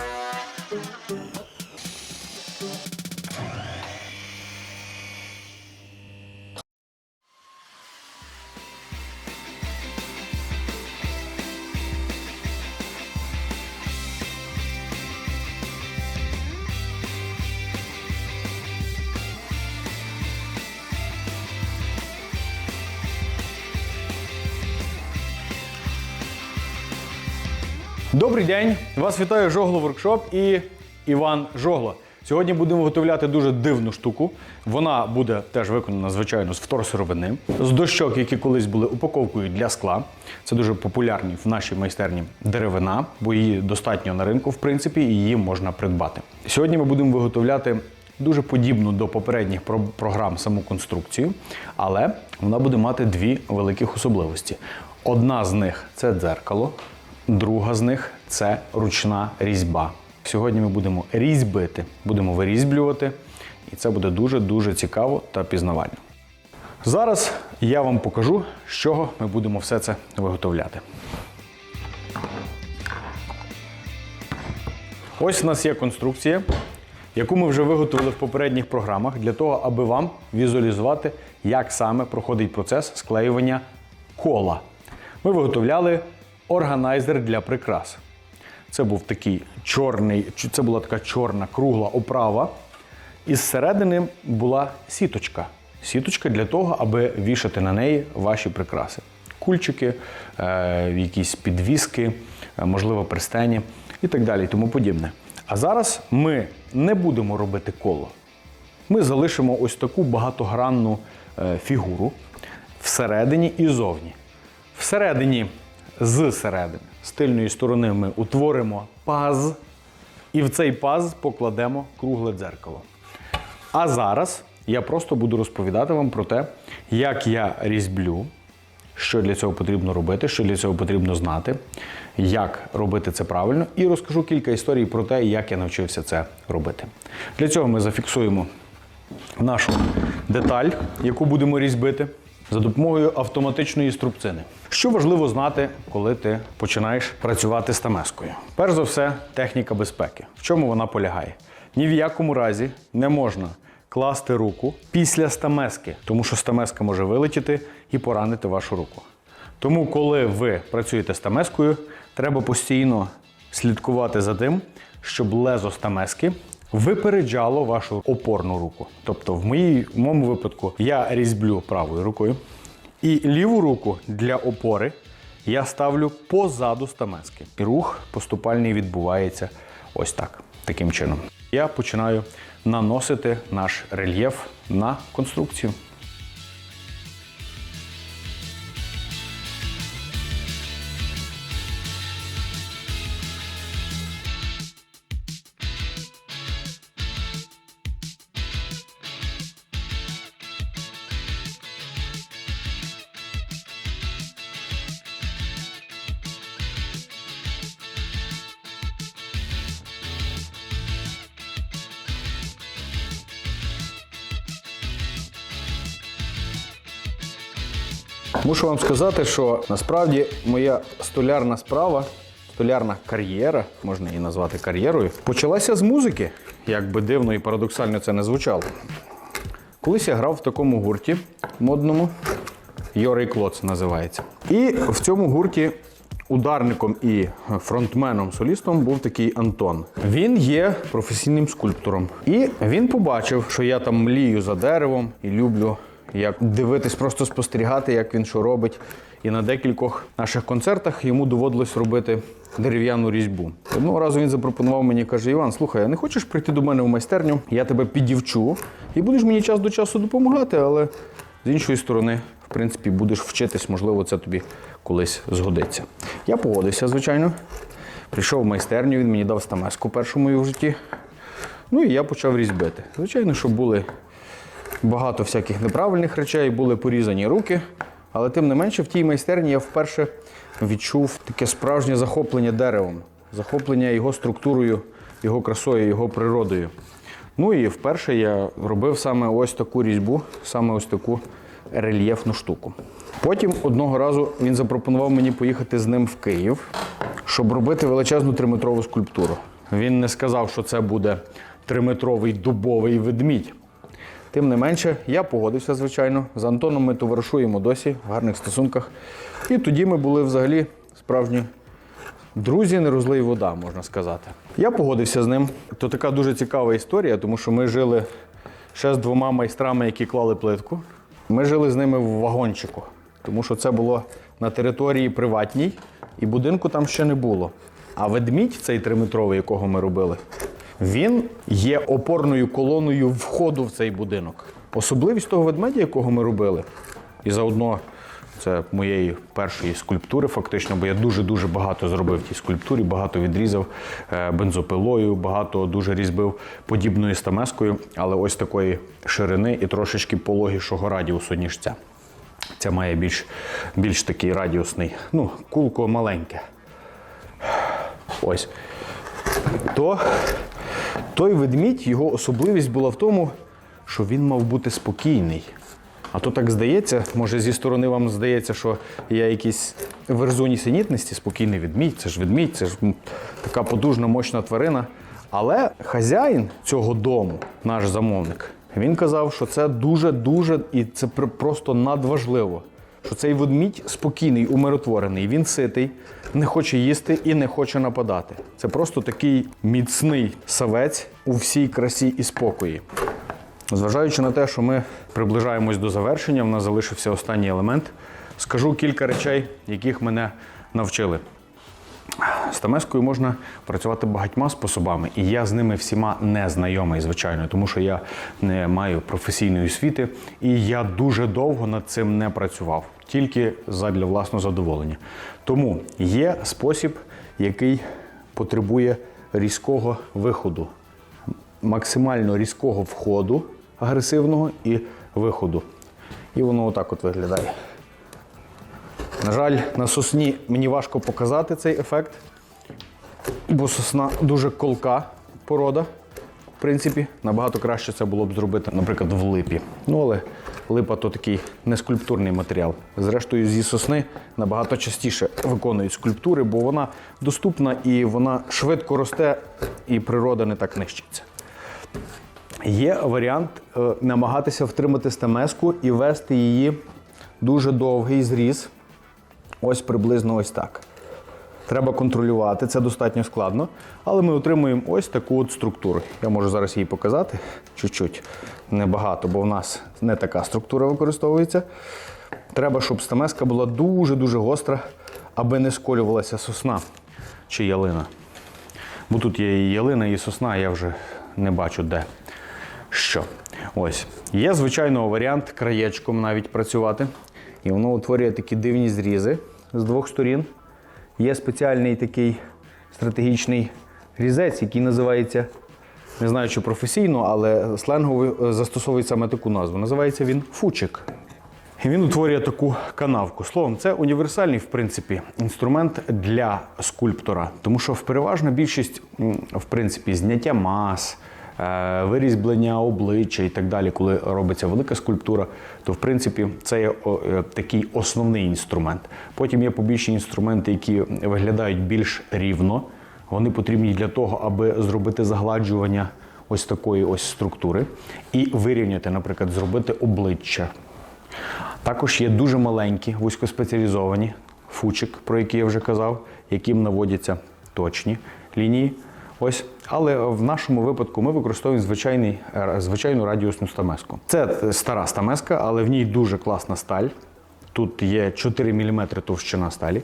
Bye. Добрий день! Вас вітає Жогло Воркшоп і Іван Жогло. Сьогодні будемо виготовляти дуже дивну штуку. Вона буде теж виконана, звичайно, з вторсировини, з дощок, які колись були упаковкою для скла. Це дуже популярні в нашій майстерні деревина, бо її достатньо на ринку, в принципі, і її можна придбати. Сьогодні ми будемо виготовляти дуже подібну до попередніх програм саму конструкцію, але вона буде мати дві великих особливості. Одна з них це дзеркало, Друга з них це ручна різьба. Сьогодні ми будемо різьбити, будемо вирізблювати, і це буде дуже-дуже цікаво та пізнавально. Зараз я вам покажу, з чого ми будемо все це виготовляти. Ось у нас є конструкція, яку ми вже виготовили в попередніх програмах для того, аби вам візуалізувати, як саме проходить процес склеювання кола. Ми виготовляли органайзер для прикрас. Це був такий чорний, це була така чорна кругла оправа. І зсередини була сіточка. Сіточка для того, аби вішати на неї ваші прикраси. Кульчики, е, якісь підвіски, е, можливо, пристені і так далі, і тому подібне. А зараз ми не будемо робити коло. Ми залишимо ось таку багатогранну е, фігуру всередині і зовні. Всередині, з середини, з тильної сторони ми утворимо паз, і в цей паз покладемо кругле дзеркало. А зараз я просто буду розповідати вам про те, як я різьблю, що для цього потрібно робити, що для цього потрібно знати, як робити це правильно, і розкажу кілька історій про те, як я навчився це робити. Для цього ми зафіксуємо нашу деталь, яку будемо різьбити, за допомогою автоматичної струбцини. Що важливо знати, коли ти починаєш працювати з тамескою? Перш за все, техніка безпеки. В чому вона полягає? Ні в якому разі не можна класти руку після стамески, тому що стамеска може вилетіти і поранити вашу руку. Тому, коли ви працюєте з тамескою, треба постійно слідкувати за тим, щоб лезо стамески випереджало вашу опорну руку. Тобто, в, моїй, в моєму випадку я різьблю правою рукою, і ліву руку для опори я ставлю позаду стамески. І рух поступальний відбувається ось так, таким чином. Я починаю наносити наш рельєф на конструкцію. Мушу вам сказати, що насправді моя столярна справа, столярна кар'єра, можна її назвати кар'єрою, почалася з музики, як би дивно і парадоксально це не звучало. Колись я грав в такому гурті модному, Йорий Клоц називається. І в цьому гурті ударником і фронтменом солістом був такий Антон. Він є професійним скульптором. І він побачив, що я там млію за деревом і люблю як дивитись, просто спостерігати, як він що робить. І на декількох наших концертах йому доводилось робити дерев'яну різьбу. Одного разу він запропонував мені, каже: Іван, слухай, а не хочеш прийти до мене в майстерню? Я тебе підівчу і будеш мені час до часу допомагати, але з іншої сторони, в принципі, будеш вчитись, можливо, це тобі колись згодиться. Я погодився, звичайно. Прийшов в майстерню, він мені дав стамеску першу мою в житті. Ну і я почав різьбити. Звичайно, що були багато всяких неправильних речей, були порізані руки. Але тим не менше, в тій майстерні я вперше відчув таке справжнє захоплення деревом, захоплення його структурою, його красою, його природою. Ну і вперше я робив саме ось таку різьбу, саме ось таку рельєфну штуку. Потім одного разу він запропонував мені поїхати з ним в Київ, щоб робити величезну триметрову скульптуру. Він не сказав, що це буде триметровий дубовий ведмідь. Тим не менше, я погодився, звичайно. З Антоном ми товаришуємо досі в гарних стосунках. І тоді ми були взагалі справжні друзі, не розлий вода, можна сказати. Я погодився з ним. То така дуже цікава історія, тому що ми жили ще з двома майстрами, які клали плитку. Ми жили з ними в вагончику, тому що це було на території приватній, і будинку там ще не було. А ведмідь, цей триметровий, якого ми робили, він є опорною колоною входу в цей будинок. Особливість того ведмедя, якого ми робили, і заодно це моєї першої скульптури, фактично, бо я дуже-дуже багато зробив в тій скульптурі, багато відрізав е, бензопилою, багато дуже різьбив подібною стамескою, але ось такої ширини і трошечки пологішого радіусу, ніж ця. Ця має більш, більш такий радіусний, ну, кулко маленьке. Ось. То той ведмідь, його особливість була в тому, що він мав бути спокійний. А то так здається, може зі сторони вам здається, що я якийсь верзу нісенітності, спокійний ведмідь, це ж ведмідь, це ж така потужна, мощна тварина. Але хазяїн цього дому, наш замовник, він казав, що це дуже-дуже і це просто надважливо. Що цей ведмідь спокійний, умиротворений, він ситий, не хоче їсти і не хоче нападати. Це просто такий міцний савець у всій красі і спокої. Зважаючи на те, що ми приближаємось до завершення, в нас залишився останній елемент. Скажу кілька речей, яких мене навчили. З Тамескою можна працювати багатьма способами, і я з ними всіма не знайомий, звичайно, тому що я не маю професійної освіти, і я дуже довго над цим не працював, тільки задля власного задоволення. Тому є спосіб, який потребує різкого виходу, максимально різкого входу агресивного і виходу. І воно отак от виглядає. На жаль, на сосні мені важко показати цей ефект, бо сосна дуже колка порода. В принципі, набагато краще це було б зробити, наприклад, в липі. Ну, але липа то такий не скульптурний матеріал. Зрештою, зі сосни набагато частіше виконують скульптури, бо вона доступна і вона швидко росте, і природа не так нищиться. Є варіант е, намагатися втримати стамеску і вести її дуже довгий зріз. Ось приблизно ось так. Треба контролювати, це достатньо складно, але ми отримуємо ось таку от структуру. Я можу зараз її показати чуть-чуть, небагато, бо в нас не така структура використовується. Треба, щоб стамеска була дуже-дуже гостра, аби не сколювалася сосна чи ялина. Бо тут є і ялина, і сосна, я вже не бачу де. Що? Ось. Є, звичайно, варіант краєчком навіть працювати. І воно утворює такі дивні зрізи з двох сторін. Є спеціальний такий стратегічний різець, який називається, не знаю, чи професійно, але сленгово е, застосовують саме таку назву. Називається він фучик. І він утворює таку канавку. Словом, це універсальний, в принципі, інструмент для скульптора, тому що в переважна більшість, в принципі, зняття мас, вирізблення обличчя і так далі, коли робиться велика скульптура, то в принципі це є е, такий основний інструмент. Потім є побічні інструменти, які виглядають більш рівно. Вони потрібні для того, аби зробити загладжування ось такої ось структури і вирівняти, наприклад, зробити обличчя. Також є дуже маленькі, вузькоспеціалізовані фучик, про які я вже казав, яким наводяться точні лінії. Ось, але в нашому випадку ми використовуємо звичайний, е, звичайну радіусну стамеску. Це е, стара стамеска, але в ній дуже класна сталь. Тут є 4 мм товщина сталі.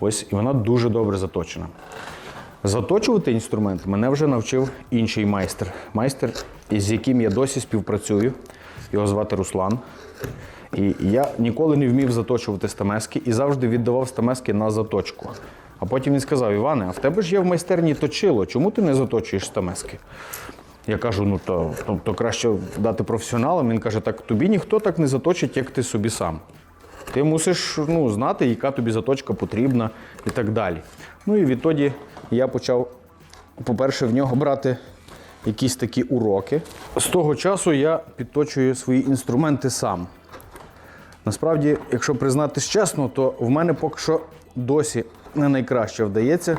Ось, і вона дуже добре заточена. Заточувати інструмент мене вже навчив інший майстер. Майстер, із яким я досі співпрацюю. Його звати Руслан. І я ніколи не вмів заточувати стамески і завжди віддавав стамески на заточку. А потім він сказав: Іване, а в тебе ж є в майстерні точило, чому ти не заточуєш стамески? Я кажу, ну то, то, то краще дати професіоналам. Він каже, так тобі ніхто так не заточить, як ти собі сам. Ти мусиш ну, знати, яка тобі заточка потрібна і так далі. Ну і відтоді я почав, по-перше, в нього брати якісь такі уроки. З того часу я підточую свої інструменти сам. Насправді, якщо признатись чесно, то в мене поки що досі не найкраще вдається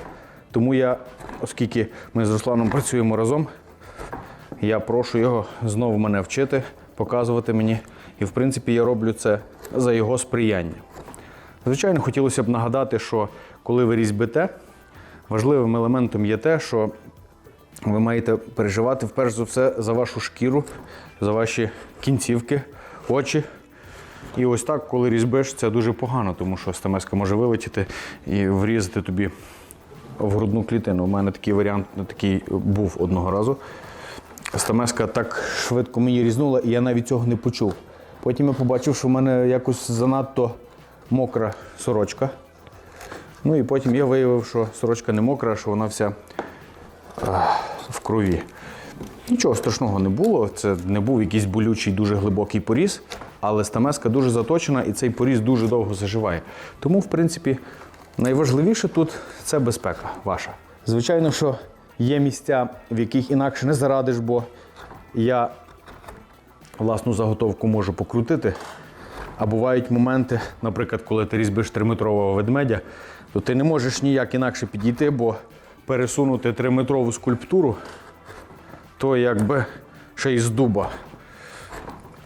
Тому я, оскільки ми з Русланом працюємо разом, я прошу його знову мене вчити, показувати мені. І, в принципі, я роблю це за його сприяння. Звичайно, хотілося б нагадати, що коли ви різьбите, важливим елементом є те, що ви маєте переживати вперше за все за вашу шкіру, за ваші кінцівки, очі. І ось так, коли різьбиш, це дуже погано, тому що стамеска може вилетіти і врізати тобі в грудну клітину. У мене такий варіант такий був одного разу. Стамеска так швидко мені різнула, і я навіть цього не почув. Потім я побачив, що в мене якось занадто мокра сорочка. Ну і потім я виявив, що сорочка не мокра, що вона вся в крові. Нічого страшного не було. Це не був якийсь болючий, дуже глибокий поріз, але стамеска дуже заточена і цей поріз дуже довго заживає. Тому, в принципі, найважливіше тут це безпека ваша. Звичайно, що є місця, в яких інакше не зарадиш, бо я власну заготовку можу покрутити. А бувають моменти, наприклад, коли ти різьбиш триметрового ведмедя, то ти не можеш ніяк інакше підійти, бо пересунути триметрову скульптуру, то якби ще й з дуба.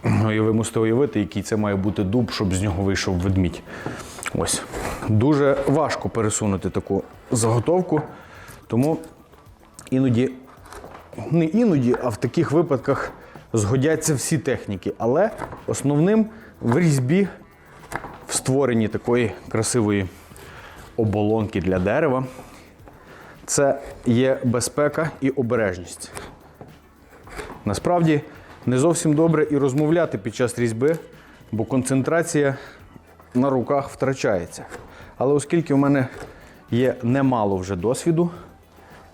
І ви мусите уявити, який це має бути дуб, щоб з нього вийшов ведмідь. Ось. Дуже важко пересунути таку заготовку, тому іноді, не іноді, а в таких випадках згодяться всі техніки. Але основним в різьбі, в створенні такої красивої оболонки для дерева, це є безпека і обережність. Насправді не зовсім добре і розмовляти під час різьби, бо концентрація на руках втрачається. Але оскільки в мене є немало вже досвіду,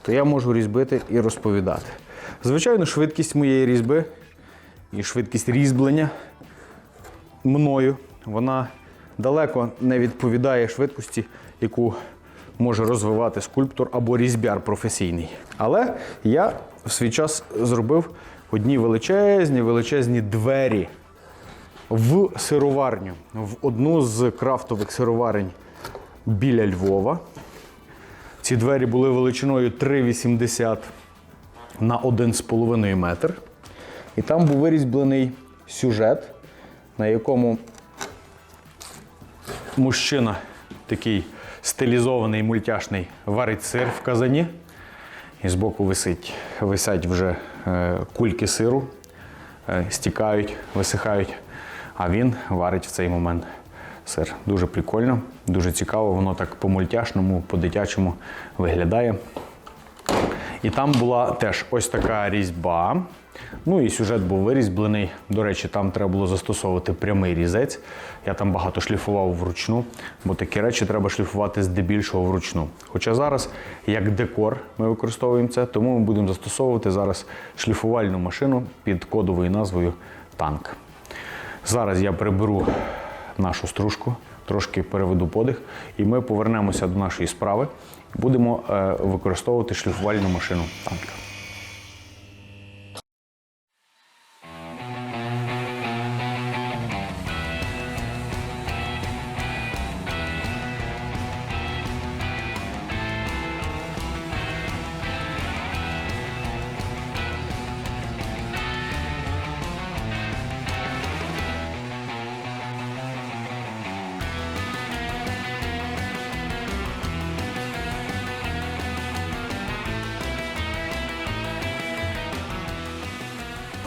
то я можу різьбити і розповідати. Звичайно, швидкість моєї різьби і швидкість різьблення мною, вона далеко не відповідає швидкості, яку може розвивати скульптор або різьбяр професійний. Але я в свій час зробив одні величезні, величезні двері в сироварню, в одну з крафтових сироварень біля Львова. Ці двері були величиною 3,80 на 1,5 метр. І там був вирізблений сюжет, на якому мужчина такий стилізований, мультяшний, варить сир в казані. І збоку висить, висять вже кульки сиру, е, стікають, висихають. А він варить в цей момент сир. Дуже прикольно, дуже цікаво, воно так по-мультяшному, по-дитячому виглядає. І там була теж ось така різьба. Ну і сюжет був вирізблений. До речі, там треба було застосовувати прямий різець. Я там багато шліфував вручну, бо такі речі треба шліфувати здебільшого вручну. Хоча зараз, як декор, ми використовуємо це, тому ми будемо застосовувати зараз шліфувальну машину під кодовою назвою танк. Зараз я приберу нашу стружку, трошки переведу подих, і ми повернемося до нашої справи. Будемо е, використовувати шліфувальну машину танка.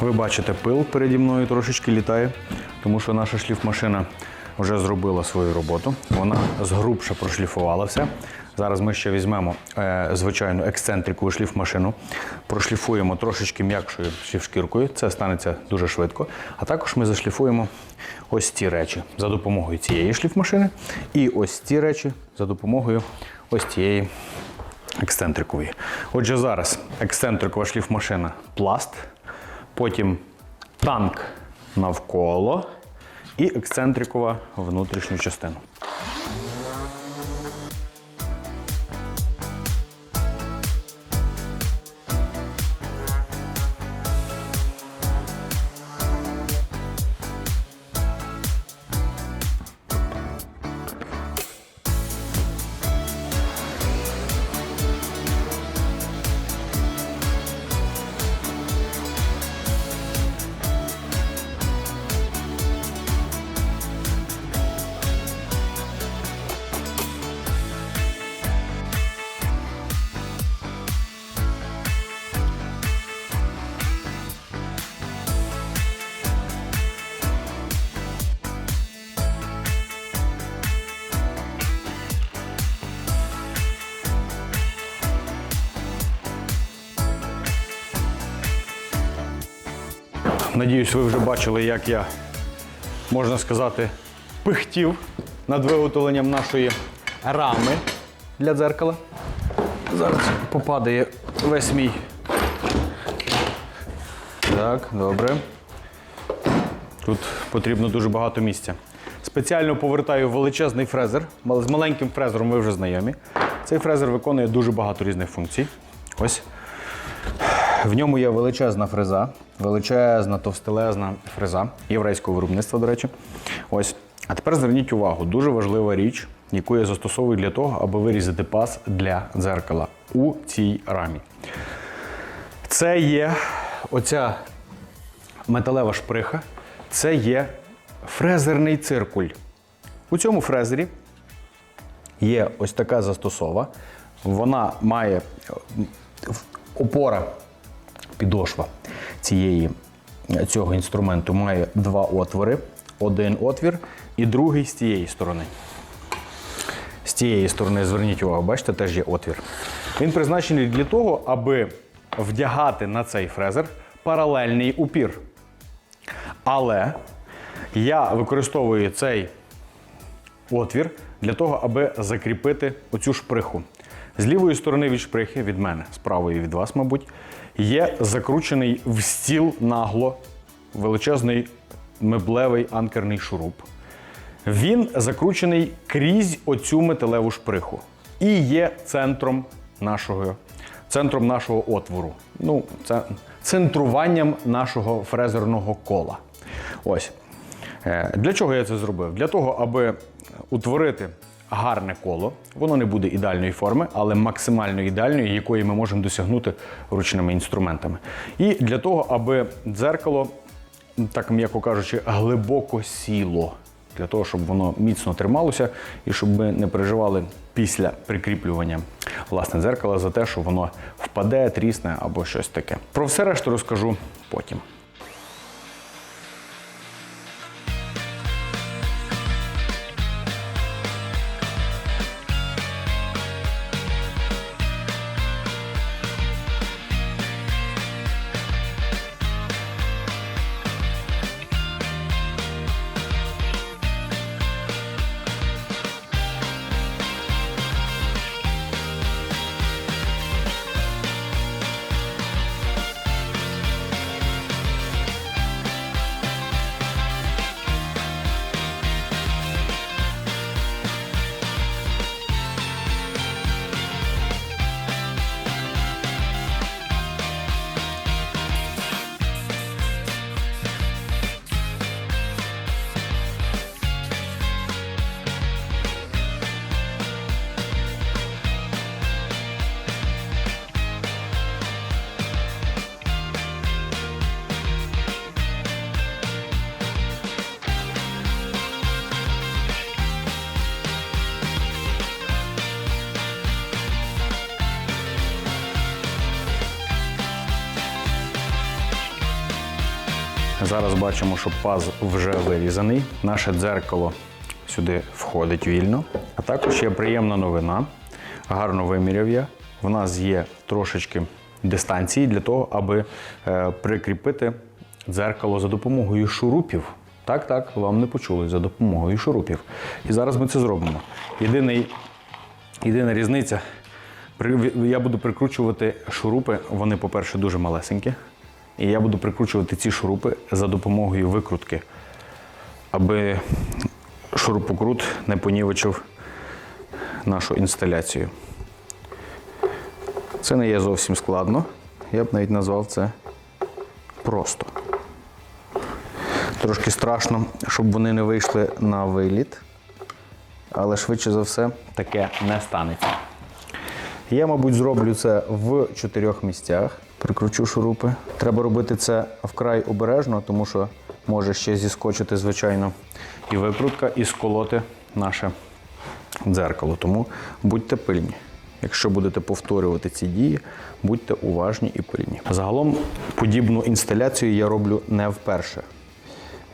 Ви бачите, пил переді мною трошечки літає, тому що наша шліфмашина вже зробила свою роботу. Вона згрубше прошліфувала все. Зараз ми ще візьмемо е, звичайну ексцентрикову шліфмашину, прошліфуємо трошечки м'якшою шліфшкіркою. Це станеться дуже швидко. А також ми зашліфуємо ось ці речі за допомогою цієї шліфмашини. І ось ці речі за допомогою ось цієї ексцентрикової. Отже, зараз ексцентрикова шліфмашина пласт потім танк навколо і ексцентрикова внутрішню частину. Надіюсь, ви вже бачили, як я, можна сказати, пихтів над виготовленням нашої рами для дзеркала. Зараз попадає весь мій. Так, добре. Тут потрібно дуже багато місця. Спеціально повертаю величезний фрезер. З маленьким фрезером ви вже знайомі. Цей фрезер виконує дуже багато різних функцій. Ось. В ньому є величезна фреза, величезна, товстелезна фреза єврейського виробництва, до речі. Ось. А тепер зверніть увагу, дуже важлива річ, яку я застосовую для того, аби вирізати паз для дзеркала у цій рамі. Це є оця металева шприха, це є фрезерний циркуль. У цьому фрезері є ось така застосова. Вона має е, опора, підошва цієї, цього інструменту має два отвори. Один отвір і другий з цієї сторони. З цієї сторони, зверніть увагу, бачите, теж є отвір. Він призначений для того, аби вдягати на цей фрезер паралельний упір. Але я використовую цей отвір для того, аби закріпити оцю шприху. З лівої сторони від шприхи, від мене, з правої від вас, мабуть, є закручений в стіл нагло величезний меблевий анкерний шуруп. Він закручений крізь оцю металеву шприху і є центром нашого, центром нашого отвору. Ну, це центруванням нашого фрезерного кола. Ось. Е, Для чого я це зробив? Для того, аби утворити гарне коло. Воно не буде ідеальної форми, але максимально ідеальної, якої ми можемо досягнути ручними інструментами. І для того, аби дзеркало, так м'яко кажучи, глибоко сіло. Для того, щоб воно міцно трималося і щоб ми не переживали після прикріплювання власне дзеркала за те, що воно впаде, трісне або щось таке. Про все решту розкажу потім. Зараз бачимо, що паз вже вирізаний. Наше дзеркало сюди входить вільно. А також є приємна новина. Гарно виміряв я. В нас є трошечки дистанції для того, аби е, прикріпити дзеркало за допомогою шурупів. Так, так, вам не почули за допомогою шурупів. І зараз ми це зробимо. Єдиний, єдина різниця. Я буду прикручувати шурупи. Вони, по-перше, дуже малесенькі. І я буду прикручувати ці шурупи за допомогою викрутки, аби шурупокрут не понівечив нашу інсталяцію. Це не є зовсім складно. Я б навіть назвав це просто. Трошки страшно, щоб вони не вийшли на виліт, але швидше за все таке не станеться. Я, мабуть, зроблю це в чотирьох місцях. Прикручу шурупи. Треба робити це вкрай обережно, тому що може ще зіскочити, звичайно, і викрутка, і сколоти наше дзеркало. Тому будьте пильні. Якщо будете повторювати ці дії, будьте уважні і пильні. Загалом подібну інсталяцію я роблю не вперше.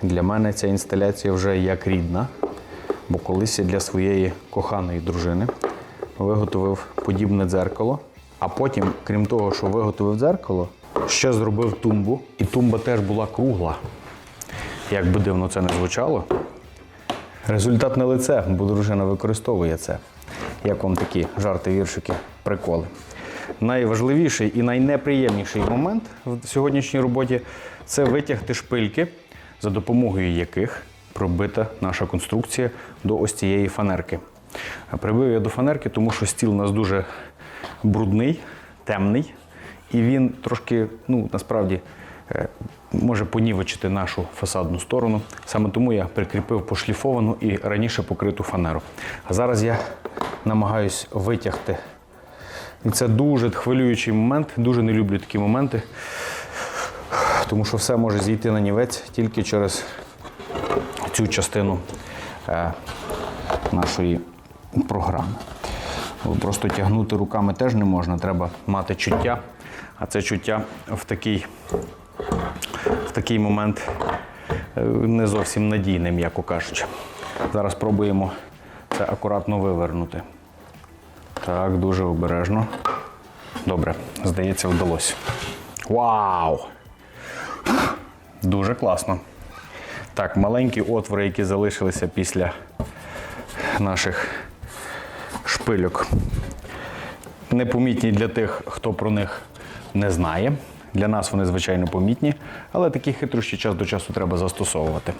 Для мене ця інсталяція вже як рідна, бо колись я для своєї коханої дружини виготовив подібне дзеркало. А потім, крім того, що виготовив дзеркало, ще зробив тумбу, і тумба теж була кругла. Як би дивно це не звучало. Результат на лице, бо дружина використовує це. Як вам такі жарти, віршики, приколи. Найважливіший і найнеприємніший момент в сьогоднішній роботі це витягти шпильки, за допомогою яких пробита наша конструкція до ось цієї фанерки. Прибив я до фанерки, тому що стіл у нас дуже брудний, темний, і він трошки, ну насправді, е, може понівечити нашу фасадну сторону. Саме тому я прикріпив пошліфовану і раніше покриту фанеру. А зараз я намагаюсь витягти. І це дуже хвилюючий момент, дуже не люблю такі моменти, тому що все може зійти на нівець тільки через цю частину е, нашої програми. Просто тягнути руками теж не можна, треба мати чуття. А це чуття в такий, в такий момент е, не зовсім надійне, м'яко кажучи. Зараз спробуємо це акуратно вивернути. Так, дуже обережно. Добре, здається, вдалося. Вау! Дуже класно. Так, маленькі отвори, які залишилися після наших шпильок. Непомітні для тих, хто про них не знає. Для нас вони звичайно помітні, але такі хитрощі час до часу треба застосовувати.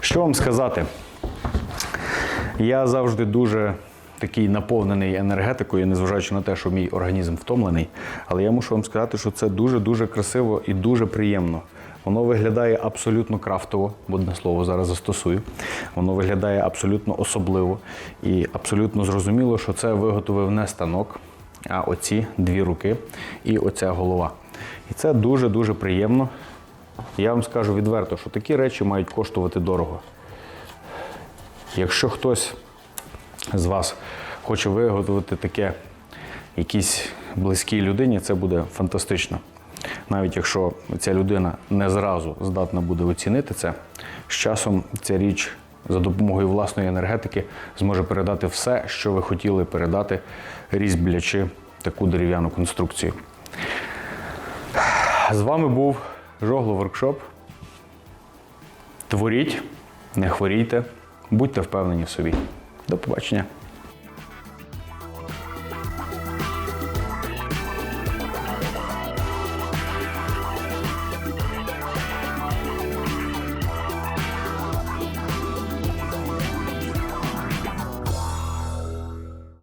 Що вам сказати? Я завжди дуже такий наповнений енергетикою, незважаючи на те, що мій організм втомлений. Але я мушу вам сказати, що це дуже-дуже красиво і дуже приємно. Воно виглядає абсолютно крафтово, одне слово зараз застосую. Воно виглядає абсолютно особливо і абсолютно зрозуміло, що це виготовив не станок, а оці дві руки і оця голова. І це дуже-дуже приємно. Я вам скажу відверто, що такі речі мають коштувати дорого. Якщо хтось з вас хоче виготовити таке якійсь близькій людині, це буде фантастично. Навіть якщо ця людина не зразу здатна буде оцінити це, з часом ця річ за допомогою власної енергетики зможе передати все, що ви хотіли передати, різьблячи таку дерев'яну конструкцію. З вами був Жогло Воркшоп. Творіть, не хворійте, будьте впевнені в собі. До побачення.